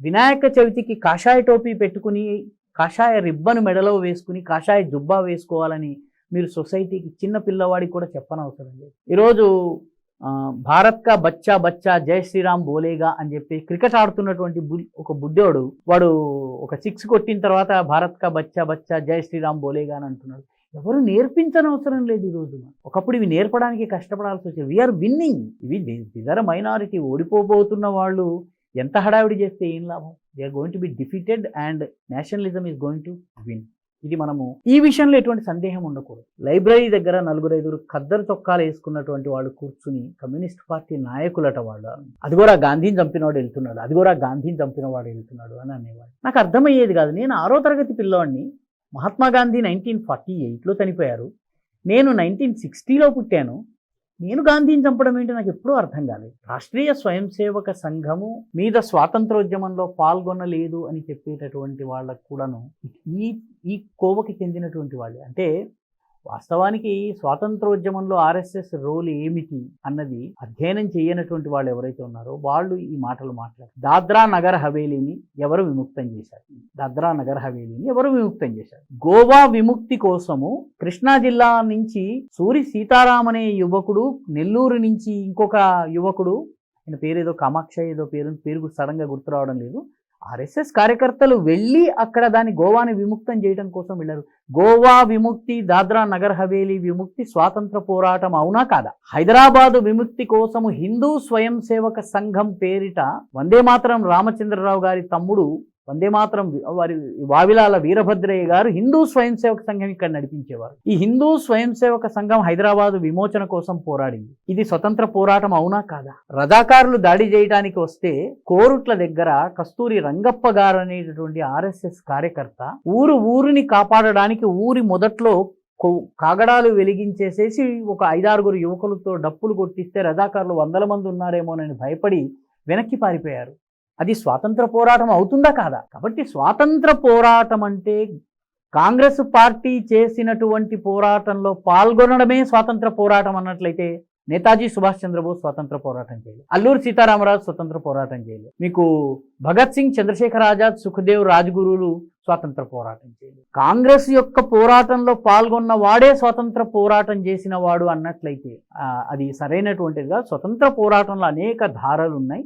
వినాయక చవితికి కాషాయ టోపీ పెట్టుకుని కాషాయ రిబ్బన్ మెడలో వేసుకుని కాషాయ జుబ్బా వేసుకోవాలని మీరు సొసైటీకి చిన్న పిల్లవాడికి కూడా చెప్పనవసరం లేదు. ఈరోజు భారత్ కా బచ్చా బచ్చా జై శ్రీరామ్ బోలేగా అని చెప్పి క్రికెట్ ఆడుతున్నటువంటి ఒక బుడ్డోడు వాడు ఒక సిక్స్ కొట్టిన తర్వాత భారత్ కా బచ్చా బచ్చా జై శ్రీరామ్ బోలేగా అని అంటున్నాడు. ఎవరు నేర్పించనవసరం లేదు ఈ రోజున ఒకప్పుడు ఇవి నేర్పడానికి కష్టపడాల్సి వచ్చేది వీఆర్ విన్నింగ్ ఇవి ఇదర మైనారిటీ ఓడిపోబోతున్న వాళ్ళు ఎంత హడావిడి చేస్తే ఏం లాభం? They are going to be defeated and nationalism is going to win ఇది మనము ఈ విషయంలో ఎటువంటి సందేహం ఉండకూడదు. లైబ్రరీ దగ్గర నలుగురు ఐదుగురు ఖద్దరు చొక్కాలు వేసుకున్నటువంటి వాళ్ళు కూర్చుని కమ్యూనిస్ట్ పార్టీ నాయకులట వాళ్ళు అది కూడా గాంధీని చంపినవాడు వెళ్తున్నాడు అది కూడా గాంధీని చంపినవాడు వెళ్తున్నాడు అని అనేవాడు నాకు అర్థమయ్యేది కాదు. నేను ఆరో తరగతి పిల్లవాడిని. మహాత్మా గాంధీ నైన్టీన్ ఫార్టీ ఎయిట్లో చనిపోయారు. నేను నైన్టీన్ సిక్స్టీలో పుట్టాను. నేను గాంధీని చంపడం ఏంటి నాకు ఎప్పుడూ అర్థం కాలేదు. రాష్ట్రీయ స్వయం సేవక సంఘము మీద స్వాతంత్రోద్యమంలో పాల్గొనలేదు అని చెప్పేటటువంటి వాళ్ళకు కూడాను ఈ ఈ కోవకి చెందినటువంటి వాళ్ళే. అంటే వాస్తవానికి స్వాతంత్రోద్యమంలో ఆర్ఎస్ఎస్ రోల్ ఏమిటి అన్నది అధ్యయనం చేయనటువంటి వాళ్ళు ఎవరైతే ఉన్నారో వాళ్ళు ఈ మాటలు మాట్లాడారు. దాద్రా నగర్ హవేలీని ఎవరు విముక్తం చేశారు? దాద్రా నగర్ హవేలీని ఎవరు విముక్తం చేశారు? గోవా విముక్తి కోసము కృష్ణా జిల్లా నుంచి సూరి సీతారాం అనే యువకుడు నెల్లూరు నుంచి ఇంకొక యువకుడు ఆయన పేరు ఏదో కామాక్ష ఏదో పేరు పేరు సడన్గా గుర్తురావడం గుర్తు రావడం లేదు. ఆర్ఎస్ఎస్ కార్యకర్తలు వెళ్ళి అక్కడ దాని గోవాని విముక్తం చేయడం కోసం వెళ్ళారు. గోవా విముక్తి దాద్రా నగర్ హవేలీ విముక్తి స్వాతంత్ర పోరాటం అవునా కాదా? హైదరాబాదు విముక్తి కోసము హిందూ స్వయం సేవక సంఘం పేరిట వందే మాత్రం రామచంద్రరావు గారి తమ్ముడు వందే మాత్రం వారి వావిలాల వీరభద్రయ్య గారు హిందూ స్వయం సేవక సంఘం ఇక్కడ నడిపించేవారు. ఈ హిందూ స్వయం సేవక సంఘం హైదరాబాద్ విమోచన కోసం పోరాడింది. ఇది స్వతంత్ర పోరాటం అవునా కాదా? రజాకారులు దాడి చేయడానికి వస్తే కోరుట్ల దగ్గర కస్తూరి రంగప్ప గారు అనేటటువంటి ఆర్ఎస్ఎస్ కార్యకర్త ఊరు ఊరిని కాపాడడానికి ఊరి మొదట్లో కాగడాలు వెలిగించేసేసి ఒక ఐదారుగురు యువకులతో డప్పులు కొట్టిస్తే రజాకారులు వందల మంది ఉన్నారేమోనని భయపడి వెనక్కి పారిపోయారు. అది స్వాతంత్ర పోరాటం అవుతుందా కాదా? కాబట్టి స్వాతంత్ర పోరాటం అంటే కాంగ్రెస్ పార్టీ చేసినటువంటి పోరాటంలో పాల్గొనడమే స్వాతంత్ర పోరాటం అన్నట్లయితే నేతాజీ సుభాష్ చంద్రబోస్ స్వతంత్ర పోరాటం చేయలేదు అల్లూరు సీతారామరాజు స్వతంత్ర పోరాటం చేయలేదు మీకు భగత్ సింగ్ చంద్రశేఖర్ ఆజాద్ సుఖదేవ్ రాజ్గురులు స్వాతంత్ర పోరాటం చేయలేదు కాంగ్రెస్ యొక్క పోరాటంలో పాల్గొన్న వాడే స్వాతంత్ర పోరాటం చేసిన వాడు అన్నట్లయితే అది సరైనటువంటిదిగా స్వతంత్ర పోరాటంలో అనేక ధారలు ఉన్నాయి.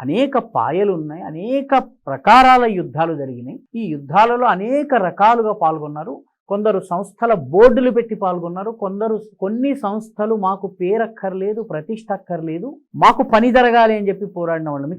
అనేక పాయలు ఉన్నాయి అనేక ప్రకారాల యుద్ధాలు జరిగినాయి. ఈ యుద్ధాలలో అనేక రకాలుగా పాల్గొన్నారు. కొందరు సంస్థల బోర్డులు పెట్టి పాల్గొన్నారు. కొందరు కొన్ని సంస్థలు మాకు పేరక్కర్లేదు ప్రతిష్ట అక్కర్లేదు మాకు పని జరగాలి అని చెప్పి పోరాడిన వాళ్ళు. మీకు